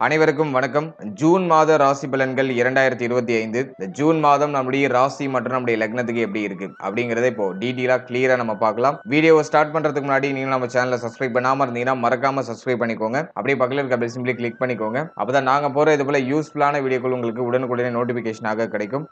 அனைவருக்கும் வணக்கம். ஜூன் மாத ராசி பலன்கள் இரண்டாயிரத்தி இருபத்தி ஐந்து. இந்த ஜூன் மாதம் நம்முடைய ராசி மற்றும் நம்முடைய லக்னத்துக்கு எப்படி இருக்கு அப்படிங்கறத இப்போ டீட்டெயிலா கிளியரா நம்ம பார்க்கலாம். வீடியோவை ஸ்டார்ட் பண்றதுக்கு முன்னாடி நீங்க நம்ம சேனலை சப்ஸ்கிரைப் பண்ணாம இருந்தீங்கன்னா மறக்காம சப்ஸ்கிரைப் பண்ணிக்கோங்க. அப்படியே பக்கத்தில் இருக்க பெல் சிம்பிளி கிளிக் பண்ணிக்கோங்க. அப்பதான் நாங்க போற இது போல யூஸ்ஃபுல்லான வீடியோக்கள் உங்களுக்கு உடனுக்குடனே நோட்டிபிகேஷனாக கிடைக்கும்.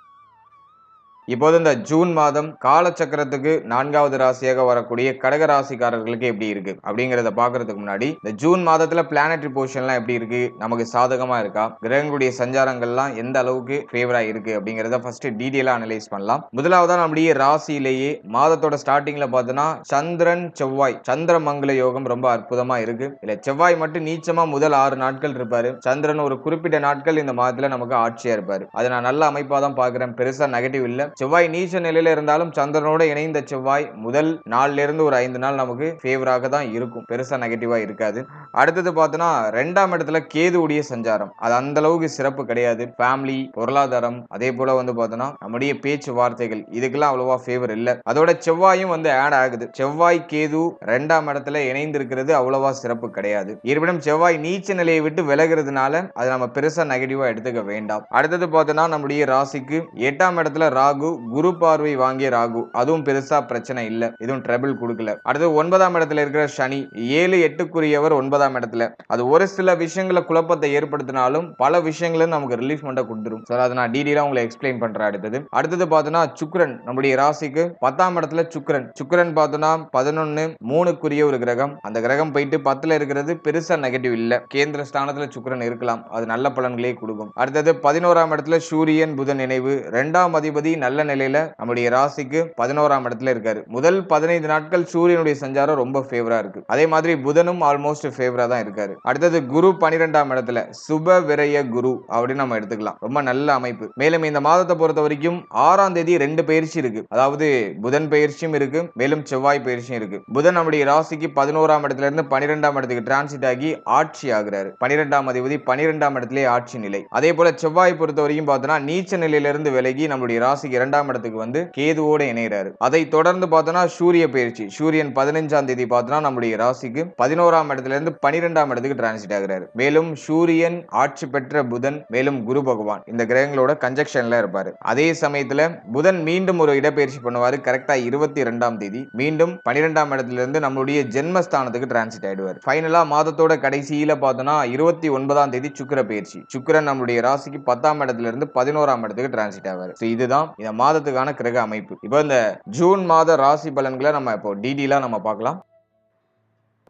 இப்போது இந்த ஜூன் மாதம் காலச்சக்கரத்துக்கு நான்காவது ராசியாக வரக்கூடிய கடக ராசிக்காரர்களுக்கு எப்படி இருக்கு? அப்படிங்கிறத பாக்குறதுக்கு முன்னாடி இந்த ஜூன் மாதத்துல பிளானட்ரி பொசிஷன்லாம் எப்படி இருக்கு? நமக்கு சாதகமா இருக்கா? கிரகங்களுடைய சஞ்சாரங்கள்லாம் எந்த அளவுக்கு ஃபேவரா இருக்கு? அப்படிங்கிறத ஃபர்ஸ்ட் டீடைலா அனலைஸ் பண்ணலாம். முதலாவதா நம்முடைய ராசியிலேயே மாதத்தோட ஸ்டார்டிங்ல பார்த்தோம்னா சந்திரன் செவ்வாய் சந்திர மங்கள யோகம் ரொம்ப அற்புதமா இருக்கு. இல்ல செவ்வாய் மட்டும் நீச்சமா முதல் ஆறு நாட்கள் இருப்பாரு. சந்திரன் ஒரு குறிப்பிட்ட நாட்கள் இந்த மாதத்துல நமக்கு ஆட்சியா இருப்பாரு. அதை நான் நல்ல அமைப்பா தான் பாக்குறேன் பெருசா நெகட்டிவ் இல்லை. செவ்வாய் நீச்ச நிலையில இருந்தாலும் சந்திரனோட இணைந்த செவ்வாய் முதல் நாள்ல இருந்து ஒரு ஐந்து நாள் நமக்கு ஃபேவராக தான் இருக்கும். பெருசா நெகட்டிவா இருக்காது. அடுத்தது பார்த்தோன்னா ரெண்டாம் இடத்துல கேதுவுடைய சஞ்சாரம். அது அந்த அளவுக்கு சிறப்பு கிடையாது. ஃபேமிலி பொருளாதாரம் அதே போல வந்து பார்த்தோன்னா நம்முடைய பேச்சு வார்த்தைகள் இதுக்கெல்லாம் அவ்வளவா ஃபேவர் இல்லை. அதோட செவ்வாயும் வந்து ஆட் ஆகுது. செவ்வாய் கேது ரெண்டாம் இடத்துல இணைந்து இருக்கிறது அவ்வளவா சிறப்பு கிடையாது. இருப்பினும் செவ்வாய் நீச்ச நிலையை விட்டு விலகிறதுனால அது நம்ம பெருசா நெகட்டிவா எடுத்துக்க வேண்டாம். அடுத்தது பார்த்தோன்னா நம்முடைய ராசிக்கு எட்டாம் இடத்துல ராகு குரு பார்வை வாங்கிய ராகு. அதுவும் பெருசா பிரச்சனை இல்ல. எதுவும் ட்ரபிள் கொடுக்கல. அடுத்து ஒன்பதாம் இடத்துல இருக்கிற சனி. ஏழு எட்டுக்குரியவர் ஒன்பதாம் இடத்துல. அது ஒரு சில விஷயங்களை குழப்பத்தை ஏற்படுத்தினாலும் பல விஷயங்களும் நமக்கு ரிலீஃப் மட்டும் கொடுத்துரும். சார் அதை நான் டீடெயிலா உங்களை எக்ஸ்பிளைன் பண்றேன் அடுத்தது. அடுத்தது பார்த்தோன்னா சுக்ரன் நம்முடைய ராசிக்கு பத்தாம் இடத்துல சுக்ரன் சுக்ரன் பார்த்தோன்னா பதினொன்னு மூணுக்குரிய ஒரு கிரகம். அந்த கிரகம் போயிட்டு பத்துல இருக்கிறது பெருசா நெகட்டிவ் இல்ல. கேந்திர ஸ்தானத்துல சுக்ரன் இருக்கலாம். அது நல்ல பலன்களே கொடுக்கும். அடுத்தது பதினோராம் இடத்துல சூரியன் புதன் நினைவு ரெண்டாம் அதிபதி நல்ல நிலையில நம்முடைய ராசிக்கு பதினோராம் இடத்துல இருக்காரு. முதல் பதினைந்து நாட்கள் சூரியனுடைய சஞ்சாரம் ரொம்ப ஃபேவரா இருக்கு. அதே மாதிரி புதனும் ஆல்மோஸ்ட் ஃபேவரா தான் இருக்காரு. அடுத்தது குரு பனிரெண்டாம் இடத்துல சுப விரய குரு அப்படின்னு நம்ம எடுத்துக்கலாம். ரொம்ப நல்ல அமைப்பு. மேலும் இந்த மாதத்தை பொறுத்த வரைக்கும் ஆறாம் தேதி ரெண்டு பயிற்சி இருக்கு. அதாவது புதன் பயிற்சியும் இருக்கு மேலும் செவ்வாய் பயிற்சியும் இருக்கு. புதன் நம்முடைய ராசிக்கு பதினோராம் இடத்துல இருந்து பனிரெண்டாம் இடத்துக்கு டிரான்சிட் ஆகி ஆட்சி ஆகிறாரு. பனிரெண்டாம் அதிபதி பனிரெண்டாம் இடத்திலே ஆட்சி நிலை. அதே போல செவ்வாய் பொறுத்த வரைக்கும் பார்த்தோம்னா நீச்ச நிலையிலிருந்து விலகி நம்முடைய ராசிக்கு இரண்டாம் இடத்துக்கு வந்து கேதுவோட இணைகிறாரு அதை தொடர்ந்து பார்த்தோம்னா சூரிய பயிற்சி. சூரியன் பதினஞ்சாம் தேதி பார்த்தோம்னா நம்முடைய ராசிக்கு பதினோராம் இடத்துல இருந்து பனிரெண்டாம் இடத்துக்கு டிரான்சிட் ஆகிறாரு. மேலும் சூரியன் ஆட்சி பெற்ற புதன் மேலும் குரு பகவான் இந்த கிரகங்களோட கன்ஜெக்ஷன்ல இருப்பாரு. அதே சமயத்துல புதன் மீண்டும் ஒரு இடப்பெயர்ச்சி பண்ணுவாரு. கரெக்டா இருபத்தி ரெண்டாம் தேதி. மீண்டும் பனிரெண்டாம் இடத்துல இருந்து நம்மளுடைய ஜென்மஸ்தானத்துக்கு டிரான்சிட் ஆயிடுவார். ஃபைனலா மாதத்தோட கடைசியில பார்த்தோம்னா இருபத்தி ஒன்பதாம் தேதி சுக்கிர பயிற்சி. சுக்கிரன் நம்மளுடைய ராசிக்கு பத்தாம் இடத்துல இருந்து பதினோராம் இடத்துக்கு டிரான்சிட் ஆவார். இதுதான் இந்த மாதத்துக்கான கிரக அமைப்பு. இப்போ இந்த ஜூன் மாத ராசி பலன்களை நம்ம இப்போ டீடெயிலாக நம்ம பார்க்கலாம்.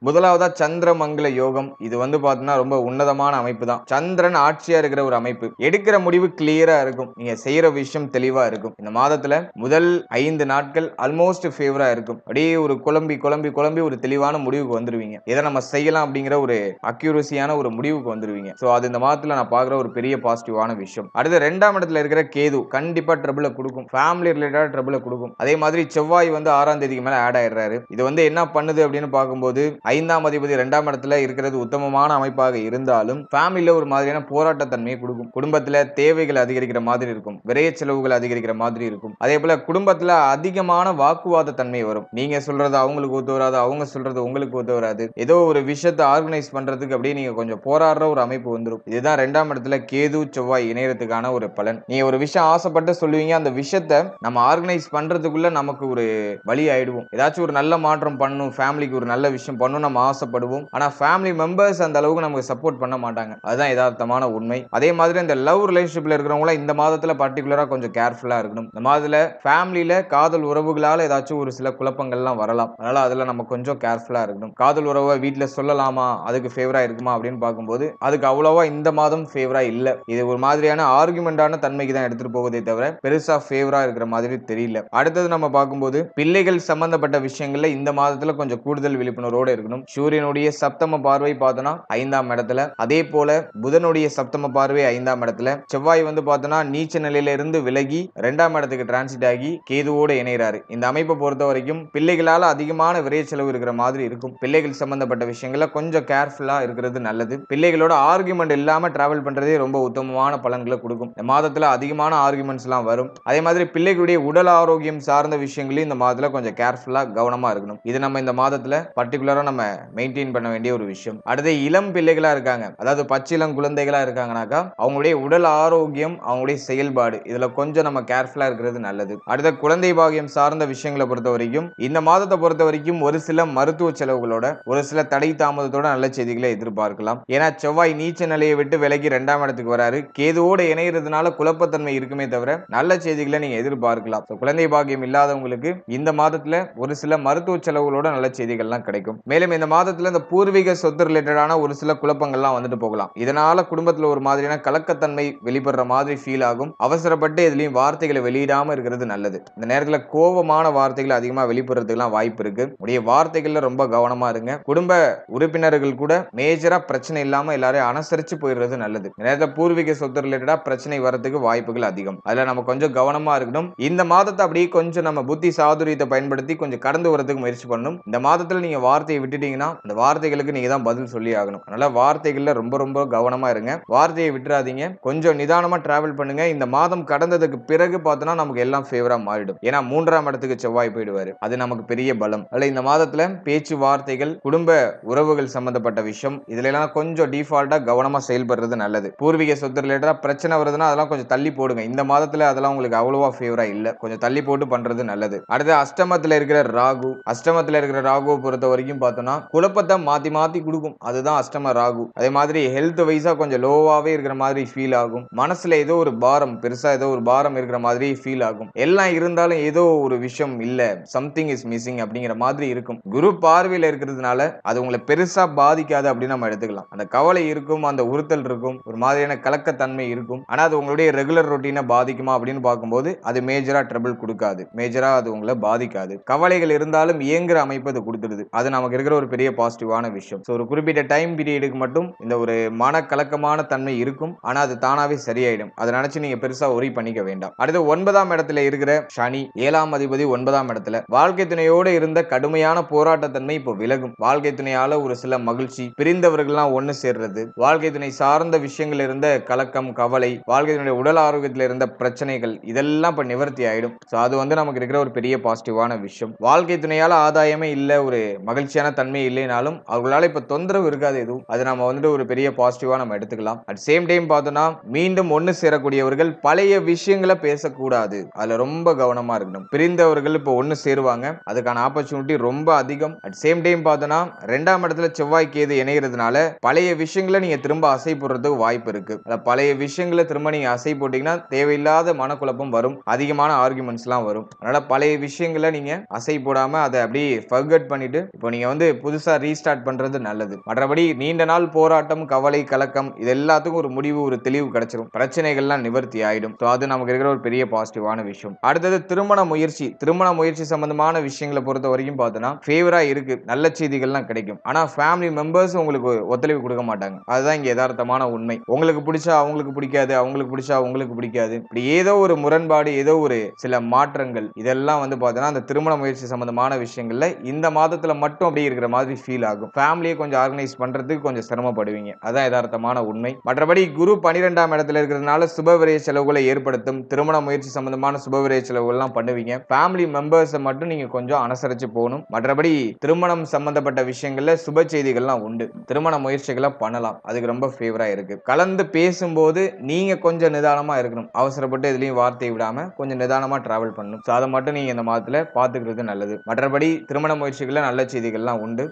முதலாவதா சந்திரமங்கல யோகம். இது வந்து பாத்தீங்கன்னா ரொம்ப உன்னதமான அமைப்பு தான் சந்திரன் ஆட்சியா இருக்கிற ஒரு அமைப்பு. எடுக்கிற முடிவு கிளியரா இருக்கும். நீங்க செய்யற விஷயம் தெளிவா இருக்கும். இந்த மாதத்துல முதல் ஐந்து நாட்கள் ஆல்மோஸ்ட் ஃபேவரா இருக்கும். அப்படியே ஒரு குழம்பி குழம்பி குழம்பி ஒரு தெளிவான முடிவுக்கு வந்துருவீங்க. இதை நம்ம செய்யலாம் அப்படிங்கிற ஒரு அக்யூரசியான ஒரு முடிவுக்கு வந்துருவீங்க. ஸோ அது இந்த மாதத்துல நான் பாக்குற ஒரு பெரிய பாசிட்டிவான விஷயம். அடுத்து ரெண்டாம் இடத்துல இருக்கிற கேது கண்டிப்பா ட்ரபிள கொடுக்கும். ஃபேமிலி ரிலேட்டடா ட்ரபிள கொடுக்கும். அதே மாதிரி செவ்வாய் வந்து ஆறாம் தேதிக்கு மேல ஆட் ஆயிடுறாரு. இது வந்து என்ன பண்ணுது அப்படின்னு பார்க்கும்போது ஐந்தாம் அதிபதி இரண்டாம் இடத்துல இருக்கிறது உத்தமமான அமைப்பாக இருந்தாலும் ஃபேமிலியில ஒரு மாதிரியான போராட்டத்தன்மையை கொடுக்கும். குடும்பத்துல தேவைகள் அதிகரிக்கிற மாதிரி இருக்கும். விரைய செலவுகள் அதிகரிக்கிற மாதிரி இருக்கும். அதே போல குடும்பத்துல அதிகமான வாக்குவாத தன்மை வரும். நீங்க சொல்றது அவங்களுக்கு ஒத்து வராது அவங்க சொல்றது உங்களுக்கு ஒத்து வராது. ஏதோ ஒரு விஷயத்தை ஆர்கனைஸ் பண்றதுக்கு அப்படியே நீங்க கொஞ்சம் போராடுற ஒரு அமைப்பு வந்துடும் இதுதான் ரெண்டாம் இடத்துல கேது செவ்வாய் இணையறதுக்கான ஒரு பலன். நீங்க ஒரு விஷயம் ஆசைப்பட்டு சொல்லுவீங்க அந்த விஷயத்த நம்ம ஆர்கனைஸ் பண்றதுக்குள்ள நமக்கு ஒரு வழி ஆயிடுவோம். ஏதாச்சும் ஒரு நல்ல மாற்றம் பண்ணணும் ஃபேமிலிக்கு ஒரு நல்ல விஷயம் பண்ணணும்னு நம்ம ஆசைப்படுவோம். ஆனால் ஃபேமிலி மெம்பர்ஸ் அந்த அளவுக்கு நமக்கு சப்போர்ட் பண்ண மாட்டாங்க. அதுதான் யதார்த்தமான உண்மை. அதே மாதிரி இந்த லவ் ரிலேஷன்ஷிப்பில் இருக்கிறவங்களாம் இந்த மாதத்தில் பர்டிகுலராக கொஞ்சம் கேர்ஃபுல்லாக இருக்கணும். இந்த மாதத்தில் ஃபேமிலியில் காதல் உறவுகளால் ஏதாச்சும் ஒரு சில குழப்பங்கள்லாம் வரலாம். அதனால் அதில் நம்ம கொஞ்சம் கேர்ஃபுல்லாக இருக்கணும். காதல் உறவை வீட்டில் சொல்லலாமா? அதுக்கு ஃபேவராக இருக்குமா? அப்படின்னு பார்க்கும்போது அதுக்கு அவ்வளோவா இந்த மாதம் ஃபேவராக இல்லை. இது ஒரு மாதிரியான ஆர்குமெண்டான தன்மைக்கு தான் எடுத்துகிட்டு போகுதே தவிர பெருசாக ஃபேவராக இருக்கிற மாதிரி தெரியல. அடுத்தது நம்ம பார்க்கும்போது பிள்ளைகள் சம்மந்தப்பட்ட விஷயங்களில் இந்த மாதத்தில் கொஞ்சம் கூடுதல் விழிப்புணர்வோட இருக்கணும். சூரியனுடைய சப்தம பார்வை பார்த்தோன்னா ஐந்தாம் இடத்துல. அதே போல புதனுடைய சப்தம பார்வை ஐந்தாம் இடத்துல. செவ்வாய் வந்து பார்த்தோன்னா நீச்ச நிலையில இருந்து விலகி ரெண்டாம் இடத்துக்கு டிரான்சிட் ஆகி கேதுவோடு இணைகிறாரு. இந்த அமைப்பை பொறுத்த வரைக்கும் பிள்ளைகளால் அதிகமான விரைய செலவு இருக்கிற மாதிரி இருக்கும். பிள்ளைகள் சம்பந்தப்பட்ட விஷயங்கள கொஞ்சம் கேர்ஃபுல்லா இருக்கிறது நல்லது. பிள்ளைகளோட ஆர்குமெண்ட் இல்லாம டிராவல் பண்றதே ரொம்ப உத்தமமான பலன்களை கொடுக்கும். இந்த மாதத்துல அதிகமான ஆர்குமெண்ட்ஸ் எல்லாம் வரும். அதே மாதிரி பிள்ளைகளுடைய உடல் ஆரோக்கியம் சார்ந்த விஷயங்களையும் இந்த மாதத்துல கொஞ்சம் கேர்ஃபுல்லா கவனமா இருக்கணும். இது நம்ம இந்த மாதத்துல பர்டிகுலரா நம்ம மெயின்டைன் பண்ண வேண்டிய ஒரு விஷயம். அடுத்து இளம் பிள்ளைகளா இருக்காங்க. அதாவது பச்சிளம் குழந்தைகளா இருக்காங்கனாக்கா அவங்களுடைய உடல் ஆரோக்கியம் அவங்களுடைய செயல்பாடு இதுல கொஞ்சம் நம்ம கேர்ஃபுல்லா இருக்கிறது நல்லது. அடுத்த குழந்தை பாகியம் சார்ந்த விஷயங்களை பொறுத்த வரைக்கும் இந்த மாதத்தை பொறுத்த வரைக்கும் ஒரு சில மருத்துவ செலவுகளோட ஒரு சில தடை தாமதத்தோட நல்ல செய்திகளை எதிர்பார்க்கலாம். ஏன்னா செவ்வாய் நீச்ச நிலையை விட்டு விலகி ரெண்டாம் இடத்துக்கு வராரு. கேதுவோடு இணையறதுனால குழப்பத்தன்மை இருக்குமே தவிர நல்ல செய்திகளை நீங்க எதிர்பார்க்கலாம். குழந்தை பாகியம் இல்லாதவங்களுக்கு இந்த மாதத்துல ஒரு சில மருத்துவ செலவுகளோட நல்ல செய்திகள்லாம் கிடைக்கும். மேலும் இந்த மாதத்தில் இந்த பூர்வீக சொத்து ரிலேட்டடான ஒரு சில குழப்பங்கள்லாம் வந்துட்டு போகலாம். இதனால குடும்பத்தில் ஒரு மாதிரியான கலக்கத்தன்மை வெளிப்படுற மாதிரி ஃபீல் ஆகும். அவசரப்பட்டு இதுலேயும் வார்த்தைகளை வெளியிடாம இருக்கிறது நல்லது. இந்த நேரத்தில் கோபமான வார்த்தைகள் அதிகமாக வெளிப்படுறதுக்குலாம் வாய்ப்பு இருக்கு. உடைய வார்த்தைகள்ல ரொம்ப கவனமா இருங்க. குடும்ப உறுப்பினர்கள் கூட மேஜரா பிரச்சனை இல்லாம எல்லாரையும் அனுசரிச்சு போயிடுறது நல்லது. இந்த பூர்வீக சொத்து ரிலேட்டடா பிரச்சனை வரதுக்கு வாய்ப்புகள் அதிகம். அதுல நம்ம கொஞ்சம் கவனமா இருக்கணும். இந்த மாதத்தை அப்படியே கொஞ்சம் நம்ம புத்தி சாதுரியத்தை பயன்படுத்தி கொஞ்சம் கடந்து வரதுக்கு முயற்சி பண்ணணும். இந்த மாதத்துல நீங்க வார்த்தையை விட்டுட்டீங்கன்னா அந்த வார்த்தைகளுக்கு நீங்க தான் பதில் சொல்லி ஆகணும். அதனால வார்த்தைகள்ல ரொம்ப ரொம்ப கவனமா இருங்க. வார்த்தையை விட்டுறாதீங்க. கொஞ்சம் நிதானமா டிராவல் பண்ணுங்க. இந்த மாதம் கடந்ததுக்கு பிறகு பார்த்தோன்னா நமக்கு எல்லாம் ஃபேவரா மாறிடும். ஏன்னா மூன்றாம் இடத்துக்கு செவ்வாய் போயிடுவாரு. அது நமக்கு பெரிய பலம். அதில் இந்த மாதத்துல பேச்சு வார்த்தைகள் குடும்ப உறவுகள் சம்பந்தப்பட்ட விஷயம் இதுல எல்லாம் கொஞ்சம் டிஃபால்ட்டா கவனமா செயல்படுறது நல்லது. பூர்வீக சொத்து ரிலேட்டடா பிரச்சனை வருதுன்னா அதெல்லாம் கொஞ்சம் தள்ளி போடுங்க. இந்த மாதத்துல அதெல்லாம் உங்களுக்கு அவ்வளவா ஃபேவரா இல்ல. கொஞ்சம் தள்ளி போட்டு பண்றது நல்லது. அடுத்து அஷ்டமத்துல இருக்கிற ராகு. அஷ்டமத்துல இருக்கிற ராகுவை பொறுத்த வரைக்கும் பார்த்தோம்னா குழப்பத்தை மாத்தி மாத்தி கொடுக்கும். அதுதான் அஷ்டம ராகு. அதே மாதிரி ஹெல்த் வைஸா கொஞ்சம் லோவாவே இருக்கிற மாதிரி ஃபீல் ஆகும். மனசுல ஏதோ ஒரு பாரம் பெருசா ஏதோ ஒரு பாரம் இருக்கிற மாதிரி ஃபீல் ஆகும். எல்லாம் இருந்தாலும் ஏதோ ஒரு விஷயம் இல்ல. சம்திங் இஸ் மிஸ்ஸிங் அப்படிங்கிற மாதிரி இருக்கும். குரு பார்வையில இருக்கிறதுனால அது உங்களை பெருசா பாதிக்காது அப்படின்னு நம்ம எடுத்துக்கலாம். அந்த கவலை இருக்கும் அந்த உறுத்தல் இருக்கும் ஒரு மாதிரியான கலக்கத்தன்மை இருக்கும். ஆனா அது உங்களுடைய ரெகுலர் ரொட்டீனை பாதிக்குமா அப்படின்னு பார்க்கும்போது அது மேஜரா ட்ரபிள் கொடுக்காது. மேஜரா அது உங்களை பாதிக்காது. கவலைகள் இருந்தாலும் இயங்குற அமைப்பு அது கொடுத்துருது அது நமக்கு இருக்கிற ஒரு பெரிய பாசிட்டிவான விஷயம். ஸோ ஒரு குறிப்பிட்ட டைம் பீரியடுக்கு மட்டும் இந்த ஒரு மன கலக்கமான தன்மை இருக்கும். ஆனால் அது தானாகவே சரியாயிடும். அதை நினச்சி நீங்கள் பெருசா ஒரி பண்ணிக்க வேண்டாம். அடுத்து ஒன்பதாம் இடத்துல இருக்கிற சனி ஏழாம் அதிபதி ஒன்பதாம் இடத்துல. வாழ்க்கை துணையோடு இருந்த கடுமையான போராட்டத்தன்மை இப்போ விலகும். வாழ்க்கை துணையால ஒரு சில மகிழ்ச்சி பிரிந்தவர்கள்லாம் ஒண்ணு சேர்றது. வாழ்க்கை துணை சார்ந்த விஷயங்கள் இருந்த கலக்கம் கவலை வாழ்க்கை துணையுடைய உடல் ஆரோக்கியத்தில் இருந்த பிரச்சனைகள் இதெல்லாம் இப்போ நிவர்த்தி ஆயிடும். ஸோ அது வந்து நமக்கு இருக்கிற ஒரு பெரிய பாசிட்டிவான விஷயம். வாழ்க்கை துணையால ஆதாயமே இல்ல ஒரு மகிழ்ச்சியான தன்மை இல்லைனாலும் அவர்களால இப்ப தொந்தரவு இருக்காது எதுவும். அது நம்ம வந்துட்டு ஒரு பெரிய பாசிட்டிவா நம்ம எடுத்துக்கலாம். அட் சேம் டைம் பார்த்தோம்னா மீண்டும் ஒன்று சேரக்கூடியவர்கள் பழைய விஷயங்களை பேசக்கூடாது. அதுல ரொம்ப கவனமா இருக்கணும். பிரிந்தவர்கள் இப்போ ஒன்று சேருவாங்க. அதுக்கான ஆப்பர்ச்சுனிட்டி ரொம்ப அதிகம். அட் சேம் டைம் பார்த்தோம்னா ரெண்டாம் இடத்துல செவ்வாய் கேது இணைகிறதுனால பழைய விஷயங்களை நீங்க திரும்ப அசை போடுறதுக்கு வாய்ப்பு இருக்கு. பழைய விஷயங்களை திரும்ப நீங்க அசை போட்டீங்கன்னா தேவையில்லாத மனக்குழப்பம் வரும். அதிகமான ஆர்குமெண்ட்ஸ்லாம் வரும். அதனால பழைய விஷயங்களை நீங்க அசை போடாம அதை அப்படியே ஃபர்கட் பண்ணிட்டு இப்போ நீங்க வந்து புதுசா ரீஸ்டார்ட் பண்றது நல்லது. மற்றபடி நீண்ட நாள் போராட்டம் கவலை கலக்கம் இது எல்லாத்துக்கும் ஒரு முடிவு ஒரு தெளிவு கிடைச்சிரும். பிரச்சனைகள்லாம் நிவர்த்தி ஆயிடும். ஸோ அது நமக்கு இருக்கிற ஒரு பெரிய பாசிட்டிவான விஷயம். அடுத்தது திருமண முயற்சி. திருமண முயற்சி சம்பந்தமான விஷயங்களை பொறுத்த வரைக்கும் பார்த்தோன்னா ஃபேவராக இருக்கு. நல்ல செய்திகள்லாம் கிடைக்கும். ஆனால் ஃபேமிலி மெம்பர்ஸ் உங்களுக்கு ஒத்துழைப்பு கொடுக்க மாட்டாங்க. அதுதான் இங்க யதார்த்தமான உண்மை. உங்களுக்கு பிடிச்சா அவங்களுக்கு பிடிக்காது அவங்களுக்கு பிடிச்சா உங்களுக்கு பிடிக்காது. இப்படி ஏதோ ஒரு முரண்பாடு ஏதோ ஒரு சில மாற்றங்கள் இதெல்லாம் வந்து பார்த்தோன்னா அந்த திருமண முயற்சி சம்பந்தமான விஷயங்கள்ல இந்த மாதத்துல மட்டும் அப்படி இருக்கிற மாதிரி ஃபீல் ஆகும். ஃபேமிலியை கொஞ்சம் ஆர்கனைஸ் பண்றதுக்கு கொஞ்சம் சிரமப்படுவீங்க. அதான் யதார்த்தமான உண்மை. மற்றபடி குரு பனிரெண்டாம் இடத்துல இருக்கிறதுனால சுபவிரய செலவுகளை ஏற்படுத்தும் திருமண முயற்சி சம்பந்தமான சுபவிரய செலவுகள்லாம் பண்ணுவீங்க. ஃபேமிலி மெம்பர்ஸை மட்டும் நீங்க கொஞ்சம் அனுசரிச்சு போகணும். மற்றபடி திருமணம் சம்பந்தப்பட்ட விஷயங்கள்ல சுப செய்திகள்லாம் உண்டு. திருமண முயற்சிகளை பண்ணலாம். அதுக்கு ரொம்ப ஃபேவரா இருக்கு. கலந்து பேசும்போது நீங்க கொஞ்சம் நிதானமா இருக்கணும். அவசரப்பட்டு எதுலயும் வார்த்தை விடாம கொஞ்சம் நிதானமா டிராவல் பண்ணணும். ஸோ அதை மட்டும் நீங்க இந்த மாதத்துல பாத்துக்கிறது நல்லது. மற்றபடி திருமண முயற்சிகள்ல நல்ல செய்திகள்லாம் உண்டு. ഉണ്ട്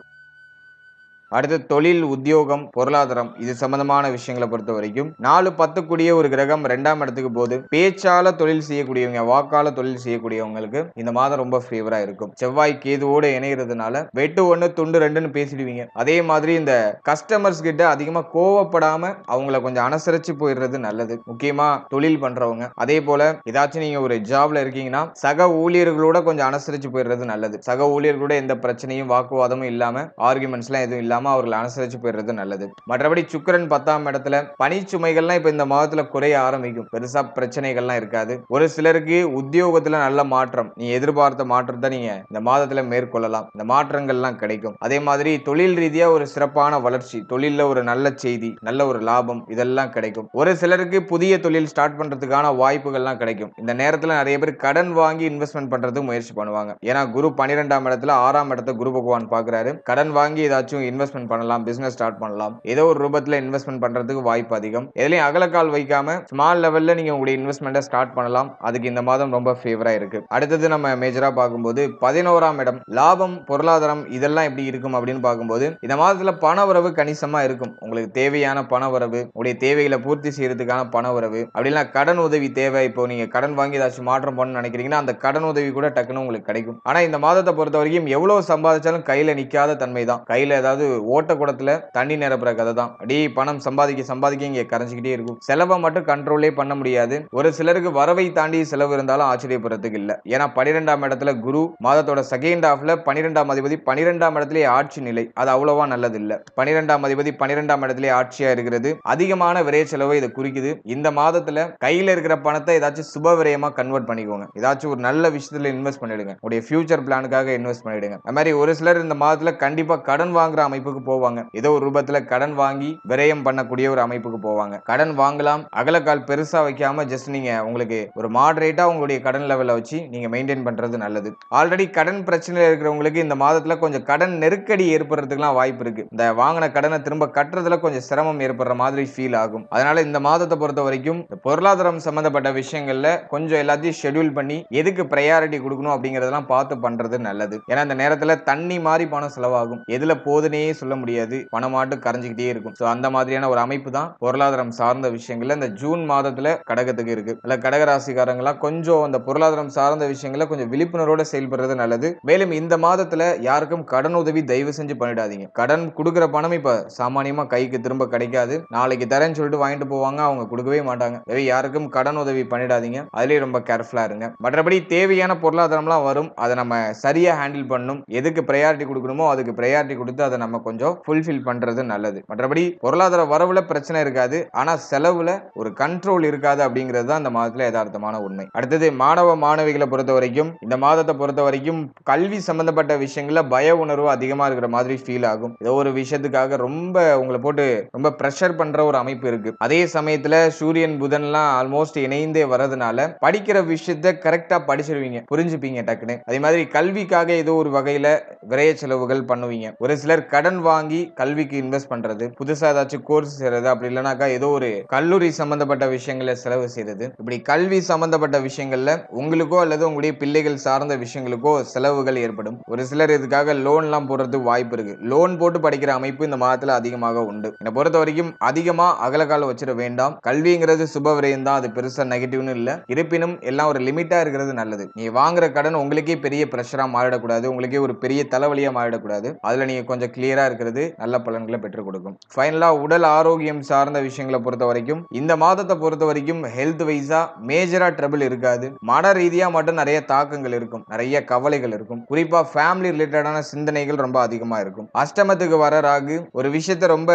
அடுத்து தொழில் உத்தியோகம் பொருளாதாரம் இது சம்பந்தமான விஷயங்களை பொறுத்த வரைக்கும் நாலு பத்து கூடிய ஒரு கிரகம் ரெண்டாம் இடத்துக்கு போது பேச்சால தொழில் செய்யக்கூடியவங்க வாக்கால தொழில் செய்யக்கூடியவங்களுக்கு இந்த மாதம் ரொம்ப ஃபேவரா இருக்கும். செவ்வாய் கேதுவோடு இணைகிறதுனால வெட்டு ஒண்ணு துண்டு ரெண்டுன்னு பேசிடுவீங்க. அதே மாதிரி இந்த கஸ்டமர்ஸ் கிட்ட அதிகமா கோவப்படாம அவங்கள கொஞ்சம் அனுசரிச்சு போயிடுறது நல்லது. முக்கியமா தொழில் பண்றவங்க. அதே போல ஏதாச்சும் நீங்க ஒரு ஜாப்ல இருக்கீங்கன்னா சக ஊழியர்களோட கொஞ்சம் அனுசரிச்சு போயிடுறது நல்லது. சக ஊழியர்களோட எந்த பிரச்சனையும் வாக்குவாதமும் இல்லாம ஆர்குமெண்ட்ஸ் எல்லாம் எதுவும் இல்லாம இல்லாம அவர்களை அனுசரிச்சு போயிடுறது நல்லது. மற்றபடி சுக்கிரன் பத்தாம் இடத்துல பணிச்சுமைகள்லாம் இப்ப இந்த மாதத்துல குறைய ஆரம்பிக்கும். பெருசா பிரச்சனைகள்லாம் இருக்காது. ஒரு சிலருக்கு உத்தியோகத்துல நல்ல மாற்றம். நீ எதிர்பார்த்த மாற்றத்தை நீங்க இந்த மாதத்துல மேற்கொள்ளலாம். இந்த மாற்றங்கள்லாம் கிடைக்கும். அதே மாதிரி தொழில் ரீதியா ஒரு சிறப்பான வளர்ச்சி தொழில ஒரு நல்ல செய்தி நல்ல ஒரு லாபம் இதெல்லாம் கிடைக்கும். ஒரு சிலருக்கு புதிய தொழில் ஸ்டார்ட் பண்றதுக்கான வாய்ப்புகள்லாம் கிடைக்கும். இந்த நேரத்துல நிறைய பேர் கடன் வாங்கி இன்வெஸ்ட்மெண்ட் பண்றதுக்கு முயற்சி பண்ணுவாங்க. ஏன்னா குரு பன்னிரெண்டாம் இடத்துல ஆறாம் இடத்த குரு பகவான் பாக்குறாரு கடன் வாங்கி ஏதாச்சும் இன்வெஸ்ட் இன்வெஸ்ட்மெண்ட் பண்ணலாம் பிசினஸ் ஸ்டார்ட் பண்ணலாம். ஏதோ ஒரு ரூபத்தில் இன்வெஸ்ட்மெண்ட் பண்றதுக்கு வாய்ப்பு அதிகம். எதுலையும் அகலக்கால் வைக்காம ஸ்மால் லெவல்ல நீங்க உங்களுடைய இன்வெஸ்ட்மெண்ட்டை ஸ்டார்ட் பண்ணலாம். அதுக்கு இந்த மாதம் ரொம்ப ஃபேவரா இருக்கு. அடுத்தது நம்ம மேஜரா பார்க்கும்போது பதினோராம் இடம் லாபம் பொருளாதாரம் இதெல்லாம் எப்படி இருக்கும் அப்படின்னு பார்க்கும்போது இந்த மாதத்துல பண உறவு கணிசமா இருக்கும். உங்களுக்கு தேவையான பண உறவு உங்களுடைய தேவைகளை பூர்த்தி செய்யறதுக்கான பண உறவு அப்படின்னா கடன் உதவி தேவை. இப்போ நீங்க கடன் வாங்கி ஏதாச்சும் மாற்றம் பண்ணணும்னு நினைக்கிறீங்கன்னா அந்த கடன் உதவி கூட டக்குன்னு உங்களுக்கு கிடைக்கும். ஆனா இந்த மாதத்தை பொறுத்த வரைக்கும் எவ்வளவு சம்பாதிச்சாலும் கையில நிக்காத தன்மை தான் கையில ஏதாவது ஓட்டக்கூடத்தில் தண்ணி நிரப்புற கதை தான் அப்படியே பணம் சம்பாதிக்க சம்பாதிக்க இங்க கரைஞ்சிக்கிட்டே இருக்கும். செலவை மட்டும் கண்ட்ரோலே பண்ண முடியாது. ஒரு சிலருக்கு வரவை தாண்டி செலவு இருந்தாலும் ஆச்சரியப்படுறதுக்கு இல்ல. ஏன்னா பன்னிரெண்டாம் இடத்துல குரு மாதத்தோட செகண்ட் ஹாஃப்ல பன்னிரெண்டாம் அதிபதி பனிரெண்டாம் இடத்திலே ஆட்சி நிலை. அது அவ்வளவா நல்லது இல்ல பனிரெண்டாம் அதிபதி பன்னிரெண்டாம் இடத்திலே ஆட்சியா இருக்கிறது. அதிகமான விரைய செலவை இதை குறிக்குது. இந்த மாதத்துல கையில இருக்கிற பணத்தை ஏதாச்சும் சுப விரயமா கன்வெர்ட் பண்ணிக்கோங்க. ஏதாச்சும் ஒரு நல்ல விஷயத்துல இன்வெஸ்ட் பண்ணிடுங்க. உடைய ஃபியூச்சர் பிளானுக்காக இன்வெஸ்ட் பண்ணிடுங்க. அது மாதிரி ஒரு சிலர் இந்த மாதத்துல கண்டிப்பா கடன் வாங்குற அமைப்பு அமைப்புக்கு போவாங்க. ஏதோ ஒரு ரூபத்துல கடன் வாங்கி விரயம் பண்ணக்கூடிய ஒரு அமைப்புக்கு போவாங்க. கடன் வாங்கலாம் அகலக்கால் பெருசா வைக்காம ஜஸ்ட் நீங்க உங்களுக்கு ஒரு மாடரேட்டா உங்களுடைய கடன் லெவலை வச்சு நீங்க மெயின்டைன் பண்றது நல்லது. ஆல்ரெடி கடன் பிரச்சனையில இருக்கிறவங்களுக்கு இந்த மாதத்துல கொஞ்சம் கடன் நெருக்கடி ஏற்படுறதுக்குலாம் வாய்ப்பு இருக்கு. இந்த வாங்கின கடனை திரும்ப கட்டுறதுல கொஞ்சம் சிரமம் ஏற்படுற மாதிரி ஃபீல் ஆகும். அதனால இந்த மாதத்தை பொறுத்த வரைக்கும் பொருளாதாரம் சம்பந்தப்பட்ட விஷயங்கள்ல கொஞ்சம் எல்லாத்தையும் ஷெட்யூல் பண்ணி எதுக்கு ப்ரையாரிட்டி கொடுக்கணும் அப்படிங்கறதெல்லாம் பார்த்து பண்றது நல்லது. ஏன்னா இந்த நேரத்தில் தண்ணி மாதிரி பணம் செலவாகும். எதுல போதுனே சொல்ல முடியாது. பணமாட்டு கரைஞ்சிக்கிட்டே இருக்கும். ஸோ அந்த மாதிரியான ஒரு அமைப்பு தான் பொருளாதாரம் சார்ந்த விஷயங்கள்ல இந்த ஜூன் மாதத்துல கடகத்துக்கு இருக்கு. இல்ல கடகராசிக்காரங்களா கொஞ்சம் அந்த பொருளாதாரம் சார்ந்த விஷயங்கள கொஞ்சம் விழிப்புணர்வோட செயல்படுறது நல்லது. மேலும் இந்த மாதத்துல யாருக்கும் கடன் உதவி தயவு செஞ்சு பண்ணிடாதீங்க. கடன் கொடுக்குற பணம் இப்ப சாமானியமா கைக்கு திரும்ப கிடைக்காது. நாளைக்கு தரேன்னு சொல்லிட்டு வாங்கிட்டு போவாங்க அவங்க கொடுக்கவே மாட்டாங்க. எனவே யாருக்கும் கடன் உதவி பண்ணிடாதீங்க. அதுலயே ரொம்ப கேர்ஃபுல்லா இருங்க. மற்றபடி தேவையான பொருளாதாரம்லாம் வரும். அதை நம்ம சரியா ஹேண்டில் பண்ணணும். எதுக்கு ப்ரையாரிட்டி கொடுக்கணுமோ அதுக்கு ப்ரையாரிட்டி கொடுத்து அதை நம்ம கொஞ்சம் ஃபுல்ஃபில் பண்றது நல்லது. மற்றபடி பொருளாதார வரவுல பிரச்சனை இருக்காது. ஆனா செலவுல ஒரு கண்ட்ரோல் இருக்காது அப்படிங்கிறது தான் இந்த மாதத்துல யதார்த்தமான உண்மை. அடுத்தது மாணவ மாணவிகளை பொறுத்த வரைக்கும் இந்த மாதத்தை பொறுத்த வரைக்கும் கல்வி சம்பந்தப்பட்ட விஷயங்கள பய உணர்வு அதிகமா இருக்கிற மாதிரி ஃபீல் ஆகும். ஏதோ ஒரு விஷயத்துக்காக ரொம்ப உங்களை போட்டு ரொம்ப ப்ரெஷர் பண்ற ஒரு அமைப்பு இருக்கு. அதே சமயத்துல சூரியன் புதன்லாம் ஆல்மோஸ்ட் இணைந்தே வரதுனால படிக்கிற விஷயத்த கரெக்டா படிச்சிருவீங்க. புரிஞ்சுப்பீங்க டக்குன்னு. அதே மாதிரி கல்விக்காக ஏதோ ஒரு வகையில விரைய செலவுகள் பண்ணுவீங்க. ஒரு சிலர் கடன் வாங்கி கல்விக்கு இன்வெஸ்ட் பண்றது புதுசா ஏதாச்சும் கோர்ஸ் செய்யறது அப்படி இல்லைனாக்கா ஏதோ ஒரு கல்லூரி சம்பந்தப்பட்ட விஷயங்களை செலவு செய்யறது இப்படி கல்வி சம்பந்தப்பட்ட விஷயங்கள்ல உங்களுக்கோ அல்லது உங்களுடைய பிள்ளைகள் சார்ந்த விஷயங்களுக்கோ செலவுகள் ஏற்படும். ஒரு சிலர் இதுக்காக லோன்லாம் போடுறதுக்கு வாய்ப்பு இருக்கு. லோன் போட்டு படிக்கிற அமைப்பு இந்த மாதத்துல அதிகமாக உண்டு. என்னை பொறுத்த வரைக்கும் அதிகமா அகலக்கால வச்சிட வேண்டாம். கல்விங்கிறது சுப விரயம் தான். அது பெருசா நெகட்டிவ்னு இல்ல. இருப்பினும் எல்லாம் ஒரு லிமிட்டா இருக்கிறது நல்லது. நீ வாங்குற கடன் உங்களுக்கே பெரிய பிரஷரா மாறிடக்கூடாது. உங்களுக்கே ஒரு பெரிய தலைவலியா மாறிடக்கூடாது. அதுல நீங்க கொஞ்சம் கிளியரா இருக்கிறது நல்ல பலன்களை பெற்றுக் கொடுக்கும். ஃபைனலா உடல் ஆரோக்கியம் சார்ந்த விஷயங்களை பொறுத்த வரைக்கும் இந்த மாதத்தை பொறுத்த வரைக்கும் ஹெல்த் வைஸா மேஜரா ட்ரபிள் இருக்காது. மன ரீதியா மட்டும் நிறைய தாக்கங்கள் இருக்கும் நிறைய கவலைகள் இருக்கும். குறிப்பா ஃபேமிலி ரிலேட்டடான சிந்தனைகள் ரொம்ப அதிகமா இருக்கும். அஷ்டமத்துக்கு வர ராகு ஒரு விஷயத்த ரொம்ப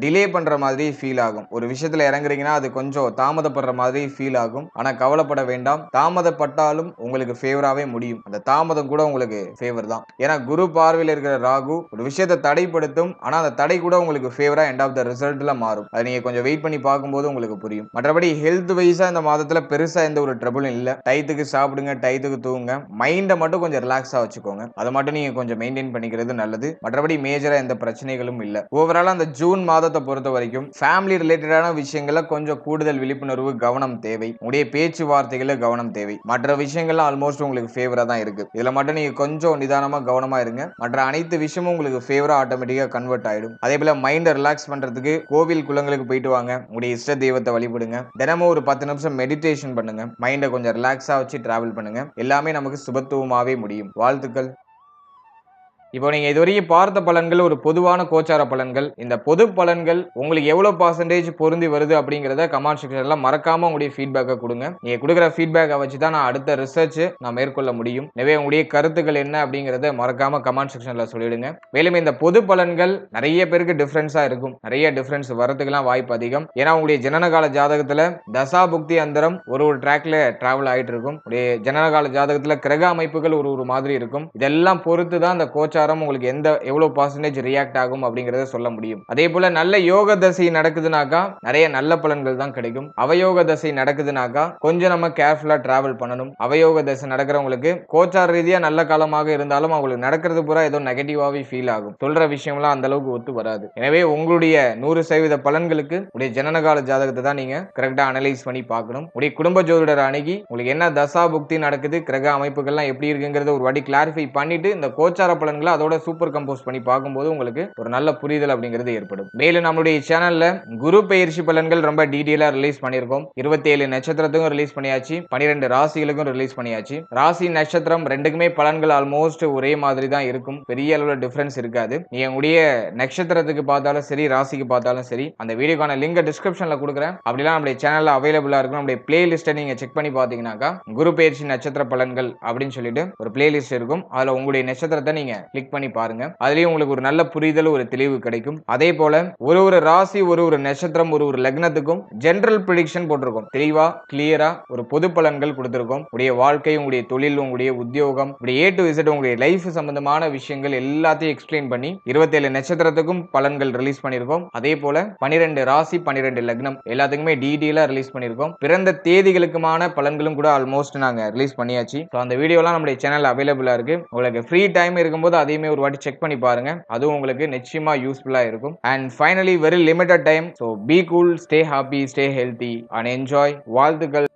டிலே பண்ற மாதிரி ஃபீல் ஆகும். ஒரு விஷயத்துல இறங்குறீங்கன்னா அது கொஞ்சம் தாமதப்படுற மாதிரி ஃபீல் ஆகும். ஆனா கவலைப்பட வேண்டாம். தாமதப்பட்டாலும் உங்களுக்கு ஃபேவராவே முடியும். அந்த தாமதம் கூட உங்களுக்கு ஃபேவர் தான். ஏன்னா குரு பார்வையில் இருக்கிற ராகு ஒரு விஷயத்தை தடை தடைப்படுத்தும். ஆனால் அந்த தடை கூட உங்களுக்கு ஃபேவரா எண்ட் ஆஃப் த ரிசல்ட்ல மாறும். அது நீங்க கொஞ்சம் வெயிட் பண்ணி பார்க்கும்போது உங்களுக்கு புரியும். மற்றபடி ஹெல்த் வைஸா இந்த மாதத்துல பெருசா எந்த ஒரு ட்ரபிளும் இல்லை. டயத்துக்கு சாப்பிடுங்க டயத்துக்கு தூங்க மைண்டை மட்டும் கொஞ்சம் ரிலாக்ஸா வச்சுக்கோங்க. அதை மட்டும் நீங்க கொஞ்சம் மெயின்டைன் பண்ணிக்கிறது நல்லது. மற்றபடி மேஜரா எந்த பிரச்சனைகளும் இல்லை. ஓவரால் அந்த ஜூன் மாதத்தை பொறுத்த வரைக்கும் ஃபேமிலி ரிலேட்டடான விஷயங்கள்ல கொஞ்சம் கூடுதல் விழிப்புணர்வு கவனம் தேவை. உடைய பேச்சுவார்த்தைகள கவனம் தேவை. மற்ற விஷயங்கள்லாம் ஆல்மோஸ்ட் உங்களுக்கு ஃபேவரா தான் இருக்கு. இதுல மட்டும் நீங்க கொஞ்சம் நிதானமா கவனமா இருங்க. மற்ற அனைத்து விஷயமும் உங்களுக்கு ஃபேவரா ஆட்டோமேட்டிக்காக கன்வெர்ட் ஆயிடும். அதே போல் மைண்டை ரிலாக்ஸ் பண்றதுக்கு கோவில் குளங்களுக்கு போயிட்டு வாங்க. உங்களுடைய இஷ்ட தெய்வத்தை வழிபடுங்க. தினமும் ஒரு பத்து நிமிஷம் மெடிடேஷன் பண்ணுங்க. மைண்டை கொஞ்சம் ரிலாக்ஸாக வச்சு டிராவல் பண்ணுங்க. எல்லாமே நமக்கு சுபத்துவமாகவே முடியும். வாழ்த்துக்கள். இப்போ நீங்கள் இதுவரைக்கும் பார்த்த பலன்கள் ஒரு பொதுவான கோச்சார பலன்கள். இந்த பொது பலன்கள் உங்களுக்கு எவ்வளோ பர்சன்டேஜ் பொருந்தி வருது அப்படிங்கிறத கமெண்ட் செக்ஷனில் மறக்காமல் உங்களுடைய ஃபீட்பேக்கை கொடுங்க. நீங்கள் கொடுக்குற ஃபீட்பேக்கை வச்சு தான் நான் அடுத்த ரிசர்ச் நான் மேற்கொள்ள முடியும். எனவே உங்களுடைய கருத்துக்கள் என்ன அப்படிங்கிறத மறக்காமல் கமெண்ட் செக்ஷனில் சொல்லிடுங்க. மேலும் இந்த பொது பலன்கள் நிறைய பேருக்கு டிஃப்ரென்ஸாக இருக்கும். நிறைய டிஃப்ரென்ஸ் வரதுக்கெல்லாம் வாய்ப்பு அதிகம். ஏன்னா உங்களுடைய ஜனனகால ஜாதகத்தில் தசா புக்தி அந்தரம் ஒரு ஒரு ட்ராக்ல டிராவல் ஆகிட்டு இருக்கும். உடைய ஜனனகால ஜாதகத்தில் கிரக அமைப்புகள் ஒரு ஒரு மாதிரி இருக்கும். இதெல்லாம் பொறுத்து தான் அந்த கோச்சாரம் உங்களுக்கு எந்த எவ்வளவு பர்சன்டேஜ் ரியாக்ட் ஆகும் அப்படிங்கறத சொல்ல முடியும். அதே போல நல்ல யோக தசை நடக்குதுனாக்கா நிறைய நல்ல பலன்கள் தான் கிடைக்கும். அவயோக தசை நடக்குதுனாக்கா கொஞ்சம் நம்ம கேர்ஃபுல்லா டிராவல் பண்ணணும். அவயோக தசை நடக்கிறவங்களுக்கு கோச்சார ரீதியா நல்ல காலமாக இருந்தாலும் அவங்களுக்கு நடக்கிறது பூரா ஏதோ நெகட்டிவாகவே ஃபீல் ஆகும். சொல்ற விஷயம்லாம் அந்த அளவுக்கு ஒத்து வராது. எனவே உங்களுடைய நூறு சதவீத பலன்களுக்கு உடைய ஜனனகால ஜாதகத்தை தான் நீங்க கரெக்டா அனலைஸ் பண்ணி பார்க்கணும். உடைய குடும்ப ஜோதிடர் அணுகி உங்களுக்கு என்ன தசா புக்தி நடக்குது கிரக அமைப்புகள்லாம் எப்படி இருக்குங்கிறத ஒரு வாட்டி கிளாரிஃபை பண்ணிட்டு இந்த கோச்சார பலன்களை அதோட சூப்பர் கம்போஸ் பண்ணி பார்க்கும்போது உங்களுக்கு ஒரு நல்ல புரிதல் அப்படிங்கிறது ஏற்படும். மேலும் நம்மளுடைய சேனல்ல குரு பயிற்சி பலன்கள் ரொம்ப டீட்டெயிலா ரிலீஸ் பண்ணியிருக்கோம். இருபத்தி ஏழு நட்சத்திரத்துக்கும் ரிலீஸ் பண்ணியாச்சு. பனிரெண்டு ராசிகளுக்கும் ரிலீஸ் பண்ணியாச்சு. ராசி நட்சத்திரம் ரெண்டுக்குமே பலன்கள் ஆல்மோஸ்ட் ஒரே மாதிரி தான் இருக்கும். பெரிய அளவுல டிஃபரன்ஸ் இருக்காது. நீங்க உங்களுடைய நட்சத்திரத்துக்கு பார்த்தாலும் சரி ராசிக்கு பார்த்தாலும் சரி அந்த வீடியோக்கான லிங்க் டிஸ்கிரிப்ஷன்ல கொடுக்குறேன். அப்படிலாம் நம்முடைய சேனல்ல அவைலபிளா இருக்கும். நம்முடைய பிளேலிஸ்ட்டை நீங்க செக் பண்ணி பார்த்தீங்கன்னாக்கா குரு பயிற்சி நட்சத்திர பலன்கள் அப்படின்னு சொல்லிட்டு ஒரு பிளேலிஸ்ட் இருக்கும். அதுல உங்களுடைய நட்சத்திரத்தை நீங்க கிளிக் பண்ணி பாருங்க. அதுலயும் உங்களுக்கு ஒரு நல்ல புரிதல் ஒரு தெளிவு கிடைக்கும். அதே போல ஒரு ஒரு ராசி ஒரு ஒரு நட்சத்திரம் ஒரு ஒரு லக்னத்துக்கும் ஜென்ரல் ப்ரிடிக்ஷன் போட்டிருக்கோம். தெளிவா கிளியரா ஒரு பொது பலன்கள் கொடுத்திருக்கோம். உடைய வாழ்க்கை உங்களுடைய தொழில் உங்களுடைய உத்தியோகம் இப்படி ஏ டு இசட் உங்களுடைய லைஃப் சம்பந்தமான விஷயங்கள் எல்லாத்தையும் எக்ஸ்பிளைன் பண்ணி இருபத்தேழு நட்சத்திரத்துக்கும் பலன்கள் ரிலீஸ் பண்ணியிருக்கோம். அதே போல பனிரெண்டு ராசி பனிரெண்டு லக்னம் எல்லாத்துக்குமே டீடெயிலா ரிலீஸ் பண்ணியிருக்கோம். பிறந்த தேதிகளுக்குமான பலன்களும் கூட ஆல்மோஸ்ட் நாங்க ரிலீஸ் பண்ணியாச்சு. ஸோ அந்த வீடியோலாம் நம்மளுடைய சேனல் அவைலபிளா இருக்கு. உங்களுக்கு ஃப்ரீ டைம் இருக்கும்போது அதையுமே ஒரு வாட்டி செக் பண்ணி பாருங்க. அதுவும் உங்களுக்கு நிச்சயமா யூஸ்ஃபுல்லா இருக்கும். And finally very limited time so be cool stay happy stay healthy and enjoy வாழ்த்துக்கள்.